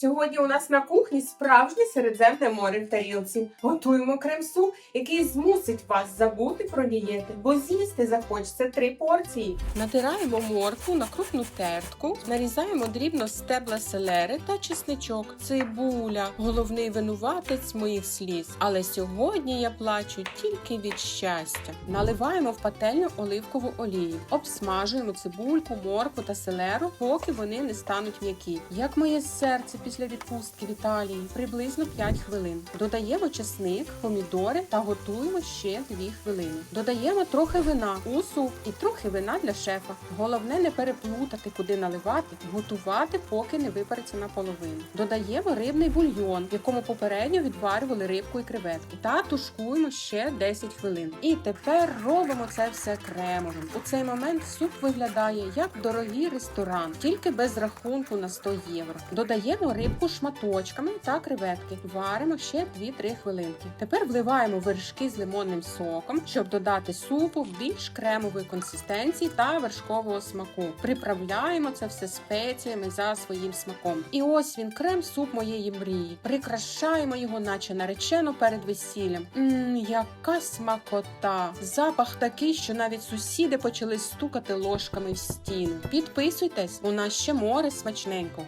Сьогодні у нас на кухні справжнє середземне море в тарілці. Готуємо крем-суп, який змусить вас забути про дієти, бо з'їсти захочеться три порції. Натираємо моркву на крупну тертку, нарізаємо дрібно стебла селери та чесничок. Цибуля, головний винуватець моїх сліз. Але сьогодні я плачу тільки від щастя. Наливаємо в пательню оливкову олію, обсмажуємо цибульку, моркву та селеру, поки вони не стануть м'які. Як моє серце після відпустки в Італії, приблизно 5 хвилин. Додаємо чесник, помідори та готуємо ще 2 хвилини. Додаємо трохи вина у суп і трохи вина для шефа. Головне не переплутати, куди наливати, готувати, поки не випариться наполовину. Додаємо рибний бульйон, в якому попередньо відварювали рибку і креветки, та тушкуємо ще 10 хвилин. І тепер робимо це все кремовим. У цей момент суп виглядає як дорогий ресторан, тільки без рахунку на 100 євро. Додаємо рибку шматочками та креветки. Варимо ще 2-3 хвилинки. Тепер вливаємо вершки з лимонним соком, щоб додати супу більш кремової консистенції та вершкового смаку. Приправляємо це все спеціями за своїм смаком. І ось він крем-суп моєї мрії. Прикрашаємо його, наче наречено перед весіллям. Мм, яка смакота! Запах такий, що навіть сусіди почали стукати ложками в стіну. Підписуйтесь, у нас ще море смачненького.